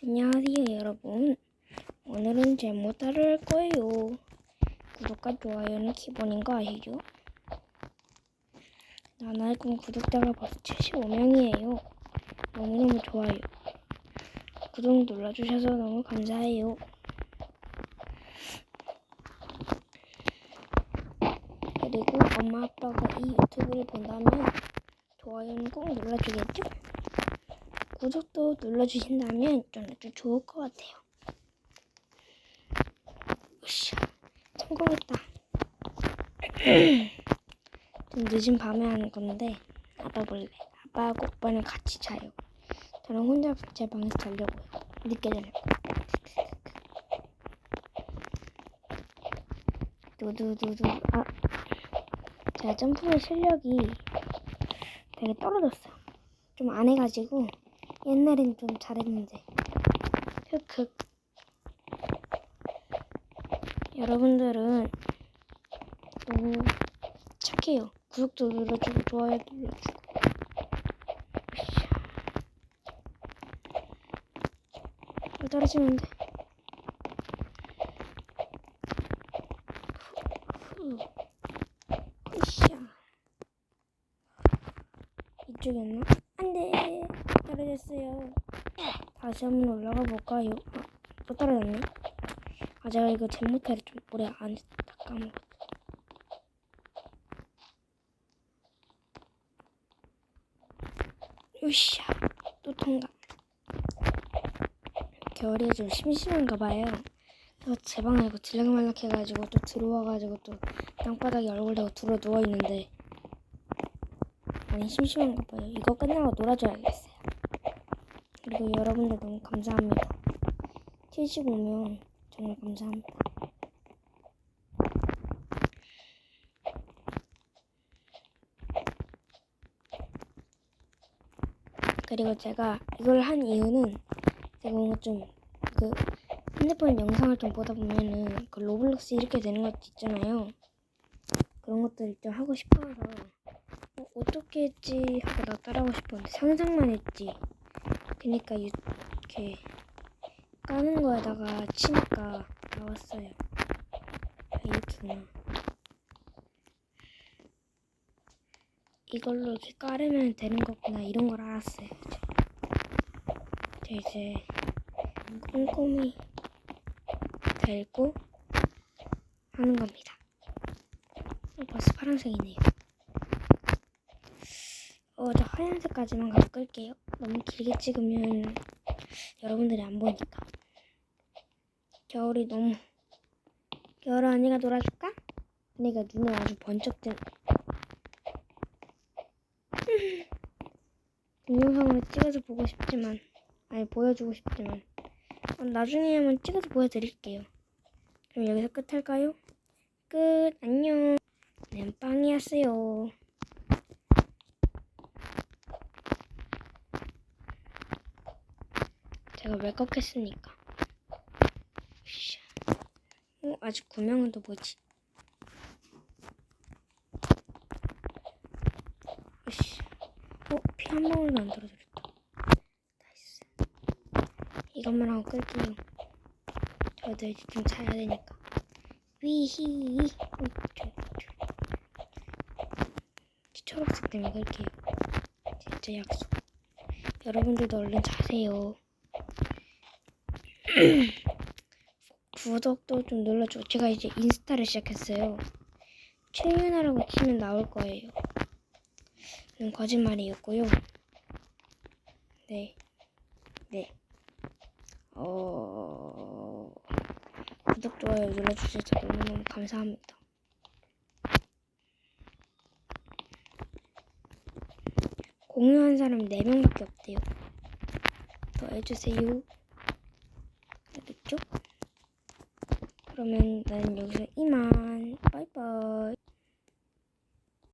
안녕하세요 여러분. 오늘은 제모타를 할 거예요. 구독과 좋아요는 기본인 거 아시죠? 나날꿈 구독자가 벌써 75명이에요. 너무너무 좋아요. 구독 눌러주셔서 너무 감사해요. 그리고 엄마 아빠가 이 유튜브를 본다면 좋아요는 꼭 눌러주겠죠? 구독도 눌러주신다면 좀 아주 좋을 것 같아요. 으쌰, 성공했다. 좀 늦은 밤에 하는 건데 아빠 몰래 아빠하고 오빠는 같이 자요. 저는 혼자 제 방에서 자려고요. 늦게 자려고. 두두두두 아 제가 점프 실력이 되게 떨어졌어요. 좀 안 해가지고 옛날엔 좀 잘했는데 흑흑 여러분들은 너무 착해요 구독도 눌러주고 좋아요 눌러주고 돼 후. 으쌰. 이쪽이었나? 안 돼 떨어졌어요 다시 한번 올라가 볼까요? 아, 또 떨어졌네 아 제가 이거 잼모타를 좀 오래 안 했다 까먹었어 으쌰 또 통과 겨울이 좀 심심한가 봐요 제 방에 이거 들락말락 해가지고 또 들어와가지고 또 땅바닥에 얼굴 대고 들어 누워있는데 많이 심심한가 봐요. 이거 끝나고 놀아줘야겠어요. 그리고 여러분들 너무 감사합니다. 75명 정말 감사합니다. 그리고 제가 이걸 한 이유는 제가 뭔가 좀그 핸드폰 영상을 좀 보다 보면은 그 로블록스 이렇게 되는 것도 있잖아요. 그런 것들을 좀 하고 싶어서 어, 어떻게 했지 하고 나 따라하고 싶었는데 상상만 했지. 그니까 유, 이렇게 까는 거에다가 치니까 나왔어요. 아, 이렇게구나. 이걸로 이렇게 까르면 되는 거구나 이런 걸 알았어요. 이제, 이제 꼼꼼히 달고 하는 겁니다. 어, 벌써 파란색이네요. 어, 저 하얀색까지만 가서 끌게요. 너무 길게 찍으면 여러분들이 안 보니까. 겨울이 너무 겨울아 언니가 놀아줄까? 언니가 눈을 아주 번쩍 뜬 동영상으로 찍어서 보고 싶지만 아니 보여주고 싶지만 어, 나중에 한번 찍어서 보여드릴게요. 그럼 여기서 끝할까요? 끝 안녕. 네, 빵이었어요. 제가 웰컥했으니까. 으쌰. 어, 아직 구명은 또 뭐지? 으쌰. 어, 피 한 방울도 안 떨어졌다. 나이스. 이것만 하고 끌게요. 저도 이제 좀 자야 되니까. 위히. 어, 저, 저. 초록색 때문에 끌게요. 진짜 약속. 여러분들도 얼른 자세요. 구독도 좀 눌러줘. 제가 이제 인스타를 시작했어요. 최윤아라고 치면 나올 거예요. 거짓말이었고요. 네. 네. 어... 구독, 좋아요 눌러주셔서 너무너무 감사합니다. 공유한 사람 4명밖에 없대요. 더 해주세요. 알겠죠? 그러면 나는 여기서 이만. 바이바이.